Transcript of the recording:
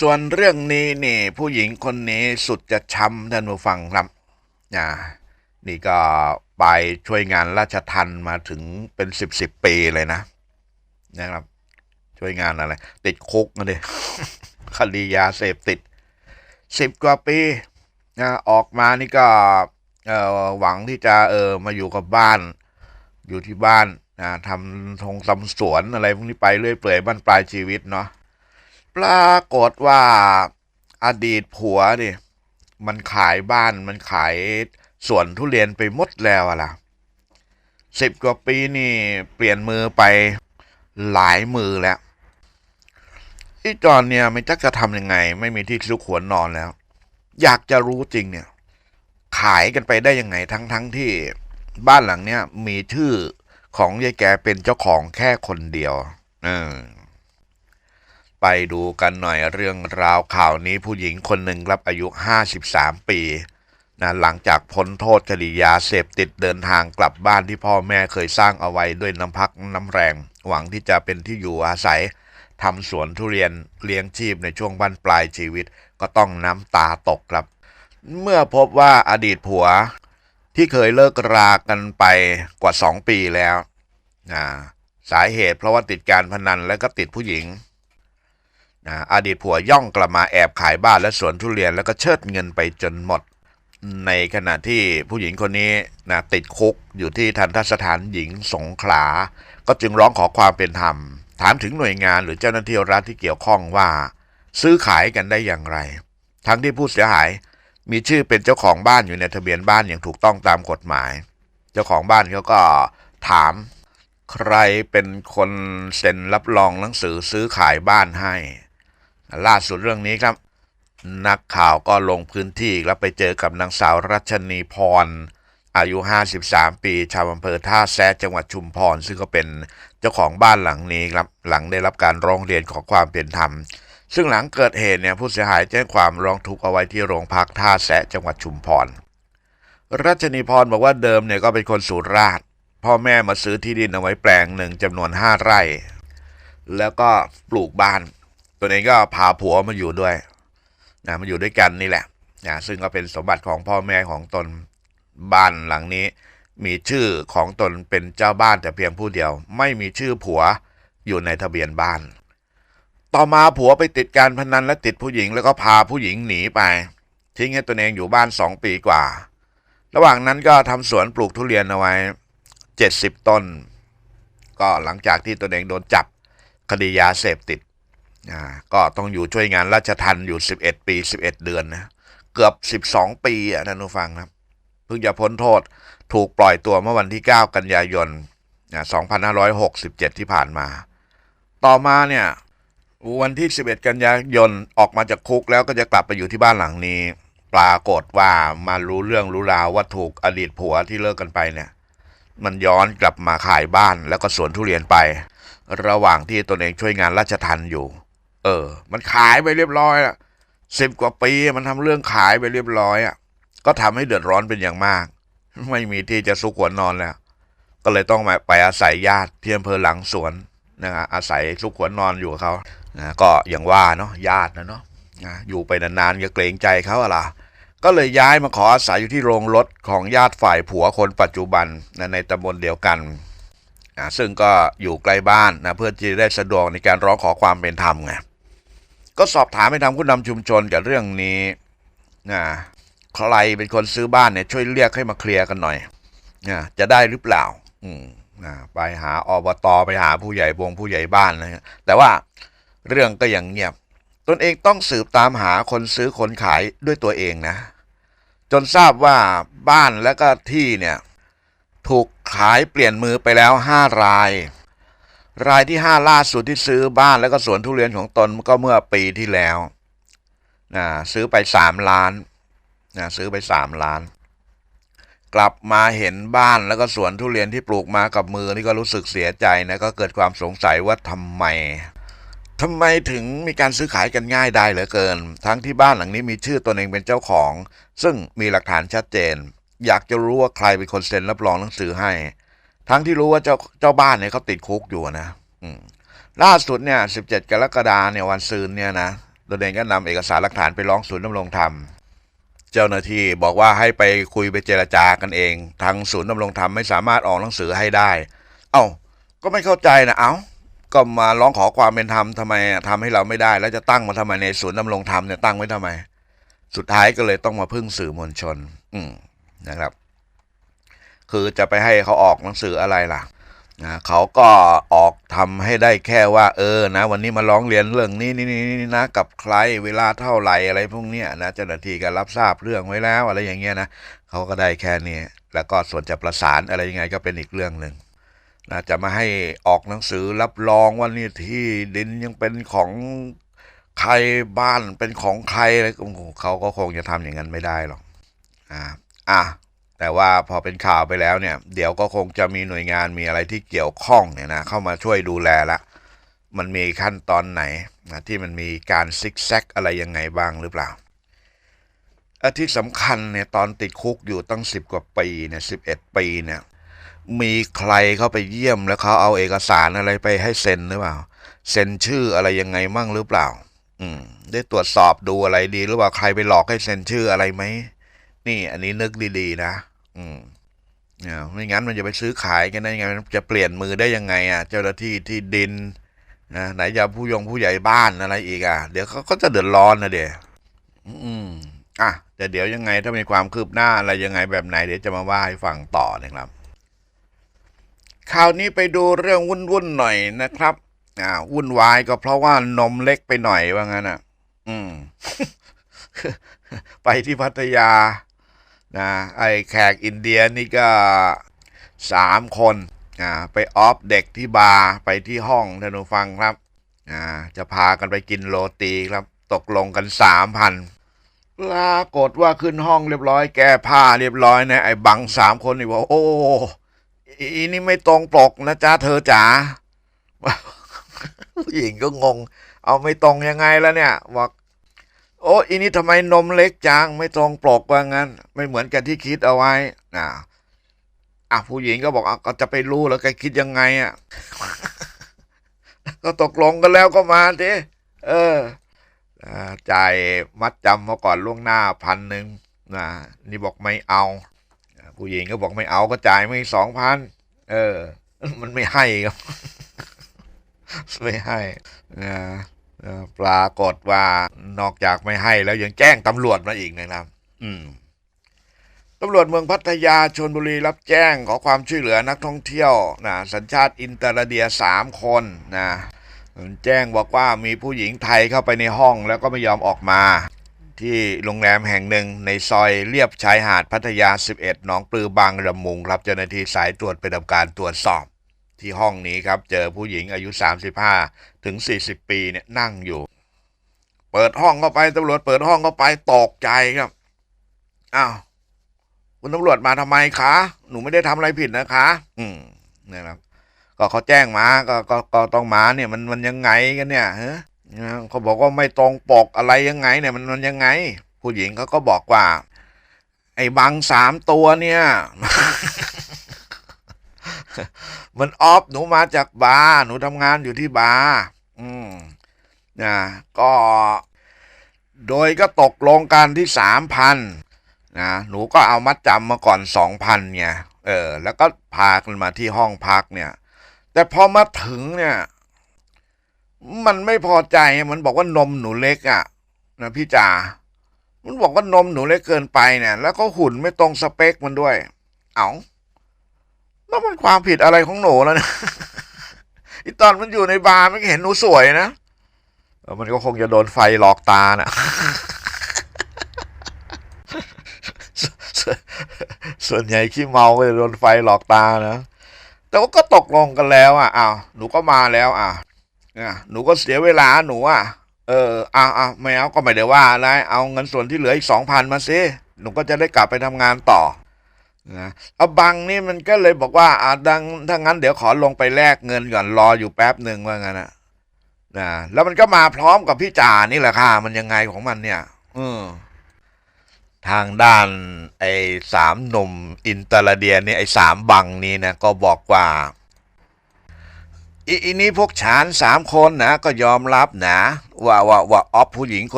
ส่วนเรื่องนี้นี่ผู้หญิงคนนี้สุดจะช้ำท่านผู้ฟังครับอ่านี่ก็ไปช่วยงานราชทันมาถึงเป็นสิบสิบปีเลยนะนะครับ ช่วยงานอะไร ติดคุกนะเด็คดียาเสพติดสิบกว่าปีนะออกมานี่ก็เออหวังที่จะเออมาอยู่กับบ้าน อยู่ที่บ้านนะทำทงทำสวนอะไรพวกนี้ไปเรื่อยเปื่อยบ้านปลายชีวิตเนาะ ปรากฏว่าอดีตผัวนี่มันขายบ้านมันขายสวนทุเรียนไปหมดแล้วอะล่ะสิบกว่าปีนี่เปลี่ยนมือไปหลายมือแล้วไอ้จอนเนี่ยไม่จักจะทำยังไง ไม่มีที่ซุกหัวนอนแล้ว อยากจะรู้จริงเนี่ย ขายกันไปได้ยังไงทั้งทั้งที่บ้านหลังเนี้ยมีชื่อของยายแกเป็นเจ้าของแค่คนเดียว เออ ไปดูกันหน่อยเรื่องราวข่าวนี้ผู้หญิงคนหนึ่งรับอายุ 53 ปีนะหลังจากพ้นโทษคดียาเสพติดเดินทางกลับบ้านที่พ่อแม่เคยสร้างเอาไว้ด้วยน้ำพักน้ำแรง หวังที่จะเป็นที่อยู่อาศัยทำสวนทุเรียนเลี้ยงชีพในช่วงบั้นปลายชีวิตก็ต้องน้ำตาตกครับ เมื่อพบว่าอดีตผัวที่เคยเลิกรากันไปกว่า 2 ปีแล้วนะสาเหตุเพราะว่าติดการพนันและก็ติดผู้หญิง นะอดีตผัวย่องกลับมาแอบขายบ้านและสวนทุเรียนแล้วก็เชิดเงินไปจนหมด ในขณะที่ผู้หญิงคนนี้นะติดคุกอยู่ที่ทันทสถานหญิงสงขลา ก็จึงร้องขอความเป็นธรรม ถามถึงหน่วยงานหรือเจ้าหน้าที่รัฐที่เกี่ยวข้องว่า ซื้อขายกันได้อย่างไร ทั้งที่ผู้เสียหายมีชื่อเป็นเจ้าของบ้านอยู่ในทะเบียนบ้านอย่างถูกต้องตามกฎหมาย เจ้าของบ้านเขาก็ถามใครเป็นคนเซ็นรับรองหนังสือซื้อขายบ้านให้ ล่าสุดเรื่องนี้ครับ นักข่าวก็ลงพื้นที่แล้วไปเจอกับนางสาวรัชนีพร อายุ 53 ปี ชาวอำเภอท่าแซะจังหวัดชุมพร ซึ่งก็เป็นเจ้าของบ้านหลังนี้ครับหลังได้รับการร้องเรียนขอความเป็นธรรม ซึ่งหลังเกิดเหตุเนี่ยผู้เสียหายแจ้งความร้องทุกข์เอาไว้ที่โรงพักท่าแซะจังหวัดชุมพรรัชนีพรบอกว่าเดิมเนี่ยก็เป็นคนสุราษฎร์พ่อแม่มาซื้อที่ดินเอาไว้แปลงหนึ่งจำนวน5ไร่ แล้วก็ปลูกบ้าน ตัวเองก็พาผัวมาอยู่ด้วยนะมาอยู่ด้วยกันนี่แหละนะซึ่งก็เป็นสมบัติของพ่อแม่ของตนบ้านหลังนี้ มีชื่อของตนเป็นเจ้าบ้านแต่เพียงผู้เดียว ไม่มีชื่อผัวอยู่ในทะเบียนบ้าน ต่อมาผัวไปติดการพนันและติดผู้หญิงแล้วก็พาผู้หญิงหนีไป ทิ้งให้ตนเองอยู่บ้านสองปีกว่า ระหว่างนั้นก็ทำสวนปลูกทุเรียนเอาไว้เจ็ดสิบต้น ก็หลังจากที่ตนเองโดนจับคดียาเสพติด ก็ต้องอยู่ช่วยงานราชทันอยู่ 11 ปี 11 เดือนนะเกือบ 12 ปีอะท่านผู้ฟังนะเพิ่งจะพ้นโทษถูกปล่อยตัวเมื่อวันที่ 9 กันยายนอ่า2567 ที่ผ่านมา ต่อมาเนี่ยวันที่ 11 กันยายนออกมาจากคุกแล้วก็จะกลับไปอยู่ที่บ้านหลังนี้ ปรากฏว่ามารู้เรื่องรู้ราวว่าถูกอดีตผัวที่เลิกกันไปเนี่ยมันย้อนกลับมาขายบ้านแล้วก็สวนทุเรียนไป ระหว่างที่ตนเองช่วยงานราชทันอยู่ เออ มันขายไปเรียบร้อยละสิบกว่าปีมันทำเรื่องขายไปเรียบร้อยอะ ก็ทำให้เดือดร้อนเป็นอย่างมาก ไม่มีที่จะซุกหัวนอนแล้ว ก็เลยต้องมาไปอาศัยญาติที่อำเภอหลังสวนนะฮะอาศัยซุกหัวนอนอยู่กับเขานะก็อย่างว่าเนาะญาตินะเนาะอยู่ไปนานๆก็เกรงใจเขาอะล่ะก็เลยย้ายมาขออาศัยอยู่ที่โรงรถของญาติฝ่ายผัวคนปัจจุบันนะในตำบลเดียวกันอ่าซึ่งก็อยู่ใกล้บ้านนะเพื่อที่จะได้สะดวกในการร้องขอความเป็นธรรมไง ก็สอบถามไปทางผู้นำชุมชนกับเรื่องนี้นะใครเป็นคนซื้อบ้านเนี่ยช่วยเรียกให้มาเคลียร์กันหน่อยนะจะได้หรือเปล่า อืมนะไปหาอบตไปหาผู้ใหญ่วงผู้ใหญ่บ้านนะฮะแต่ว่าเรื่องก็ยังเงียบ ตนเองต้องสืบตามหาคนซื้อคนขายด้วยตัวเองนะ จนทราบว่าบ้านและก็ที่เนี่ย ถูกขายเปลี่ยนมือไปแล้วห้าราย รายที่ห้าล่าสุดที่ซื้อบ้านแล้วก็สวนทุเรียนของตนก็เมื่อปีที่แล้วนะซื้อไปสามล้านนะซื้อไปสามล้าน กลับมาเห็นบ้านแล้วก็สวนทุเรียนที่ปลูกมากับมือนี่ก็รู้สึกเสียใจนะก็เกิดความสงสัยว่าทำไมทำไมถึงมีการซื้อขายกันง่ายได้เหลือเกิน ทั้งที่บ้านหลังนี้มีชื่อตนเองเป็นเจ้าของ ซึ่งมีหลักฐานชัดเจน อยากจะรู้ว่าใครเป็นคนเซ็นรับรองหนังสือให้ ทั้งที่รู้ว่าเจ้าเจ้าบ้านเนี่ยเขาติดคุกอยู่นะล่าสุดเนี่ย 17 กรกฎาเนี่ยวันซืนเนี่ยนะตัวเองก็นำเอกสารหลักฐานไปร้องศูนย์ดำรงธรรม เจ้าหน้าที่บอกว่าให้ไปคุยไปเจรจากันเอง ทางศูนย์ดำรงธรรมไม่สามารถออกหนังสือให้ได้ เอ้า ก็ไม่เข้าใจนะเอ้าก็มาร้องขอความเป็นธรรมทำไมอะทำให้เราไม่ได้ แล้วจะตั้งมาทำไมในศูนย์ดำรงธรรมเนี่ยตั้งไว้ทำไม สุดท้ายก็เลยต้องมาพึ่งสื่อมวลชน อืมนะครับ คือจะไปให้เขาออกหนังสืออะไรล่ะนะเขาก็ออกทำให้ได้แค่ว่า เออนะ วันนี้มาร้องเรียนเรื่องนี้นี่นี่นี่นะกับใครเวลาเท่าไหร่อะไรพวกเนี้ยนะเจ้าหน้าที่ก็รับทราบเรื่องไว้แล้วอะไรอย่างเงี้ยนะเขาก็ได้แค่นี้แล้วก็ส่วนจะประสานอะไรยังไงก็เป็นอีกเรื่องหนึ่งนะจะมาให้ออกหนังสือรับรองว่านี่ที่ดินยังเป็นของใครบ้านเป็นของใครอะไรเขาก็คงจะทำอย่างนั้นไม่ได้หรอกอ่าอะ แต่ว่าพอเป็นข่าวไปแล้วเนี่ย เดี๋ยวก็คงจะมีหน่วยงานมีอะไรที่เกี่ยวข้องเนี่ยนะเข้ามาช่วยดูแลละมันมีขั้นตอนไหนนะที่มันมีการซิกแซกอะไรยังไงบ้างหรือเปล่าอาที่สำคัญเนี่ยตอนติดคุกอยู่ตั้งสิบกว่าปีเนี่ยสิบเอ็ดปีเนี่ยมีใครเข้าไปเยี่ยมแล้วเขาเอาเอกสารอะไรไปให้เซ็นหรือเปล่าเซ็นชื่ออะไรยังไงมั่งหรือเปล่า อืม ได้ตรวจสอบดูอะไรดีหรือว่าใครไปหลอกให้เซ็นชื่ออะไรไหม นี่อันนี้นึกดีๆนะ อืมเนี่ยไม่งั้นมันจะไปซื้อขายกันได้ยังไง จะเปลี่ยนมือได้ยังไง อะ เจ้าหน้าที่ที่ดินนะไหนจะผู้ยงผู้ใหญ่บ้านอะไรอีกอะ เดี๋ยวเขาก็จะเดือดร้อนนะเดี๋ยวอืมอะแต่เดี๋ยวยังไงถ้ามีความคืบหน้าอะไรยังไงแบบไหนเดี๋ยวจะมาว่าให้ฟังต่อนะครับคราวนี้ไปดูเรื่องวุ่นๆหน่อยนะครับ อ่า วุ่นวายก็เพราะว่านมเล็กไปหน่อยว่างั้นอะ อืม ไปที่พัทยา นะไอแขกอินเดียนี่ก็สามคนอ่าไปออฟเด็กที่บาร์ไปที่ห้องท่านผู้ฟังครับอ่าจะพากันไปกินโรตีครับ ตกลงกันสามพันปรากฏว่าขึ้นห้องเรียบร้อยแก้ผ้าเรียบร้อยนะไอ้บังสามคนนี่บอกโอ้อีนี่ไม่ตรงปกนะจ๊ะเธอจ๋าผู้หญิงก็งง เอาไม่ตรงยังไงแล้วเนี่ยบอก โอ้อีนี่ทำไมนมเล็กจังไม่ตรงปลกว่างั้น ไม่เหมือนกันที่คิดเอาไว้อ่าอะผู้หญิงก็บอกอะก็จะไปรู้แล้วแกคิดยังไงอะก็ตกลงกันแล้วก็มาสิเออจ่ายมัดจำมาก่อนล่วงหน้าพันหนึ่งนะนี่บอกไม่เอา ผู้หญิงก็บอกไม่เอาก็จ่ายไม่สองพันเออ มันไม่ให้ครับ ไม่ให้นะ ปรากฏว่านอกจากไม่ให้แล้วยังแจ้งตำรวจมาอีกนะครับอืมตำรวจเมืองพัทยาชนบุรีรับแจ้งขอความช่วยเหลือนักท่องเที่ยวนะสัญชาติอินเตอร์เดียสามคนนะแจ้งบอกว่ามีผู้หญิงไทยเข้าไปในห้องแล้วก็ไม่ยอมออกมา ที่โรงแรมแห่งหนึ่งในซอยเรียบชายหาดพัทยา 11 หนองปลือบางระมุงครับเจ้าหน้าที่สายตรวจไปทำการตรวจสอบ ที่ห้องนี้ครับ เจอผู้หญิงอายุ 35 ถึง 40 ปีเนี่ยนั่งอยู่ เปิดห้องเข้าไปตำรวจเปิดห้องเข้าไปตกใจครับอ้าวคุณตำรวจมาทำไมคะ หนูไม่ได้ทำอะไรผิดนะคะ อืมเนี่ยครับก็เขาแจ้งมาก็ก็ก็ต้องมาเนี่ยมันมันยังไงกันเนี่ยฮะเขาบอกว่าไม่ตรงปกอะไรยังไงเนี่ยมันมันยังไง ผู้หญิงเขาก็บอกว่า ไอ้บังสามตัวเนี่ย มันออฟหนูมาจากบาร์หนูทำงานอยู่ที่บาร์อืมนะก็ โดยก็ตกลงกันที่สามพันนะหนูก็เอามัดจำมาก่อนสองพันไงเออ แล้วก็พากันมาที่ห้องพักเนี่ย แต่พอมาถึงเนี่ย มันไม่พอใจมันบอกว่านมหนูเล็กอะ่ะนะพี่จ๋ามันบอกว่านมหนูเล็กเกินไปเนี่ย แล้วก็หุ่นไม่ตรงสเปคมันด้วย เอา้า แล้วมันความผิดอะไรของหนูแล้วเนี่ยอีตอนมันอยู่ในบาร์มันเห็นหนูสวยนะมันก็คงจะโดนไฟหลอกตาน่ะส่วนใหญ่ขี้เมาก็จะโดนไฟหลอกตานะ แต่ว่าก็ตกลงกันแล้วอะอ้าวหนูก็มาแล้วอะหนูก็เสียเวลาหนูอะ เอออ้าวอ้าวไม่เอาก็ไม่ได้ว่าอะไรเอาเงินส่วนที่เหลืออีกสองพันมาสิหนูก็จะได้กลับไปทำงานต่อ นะเอาบังนี่มันก็เลยบอกว่าอ่าดังถ้างั้นเดี๋ยวขอลงไปแลกเงินก่อนรออยู่แป๊บหนึ่งว่างั้นนะนะแล้วมันก็มาพร้อมกับพี่จ่านี่แหละค่ะ มันยังไงของมันเนี่ยออทางด้านไอ้สามหนุ่มอินเตอร์เดียนี่ไอ้สามบังนี่นะก็บอกว่าอีนี้พวกฉันสามคนนะ ก็ยอมรับนะ ว่าว่าว่าออฟผู้หญิงคน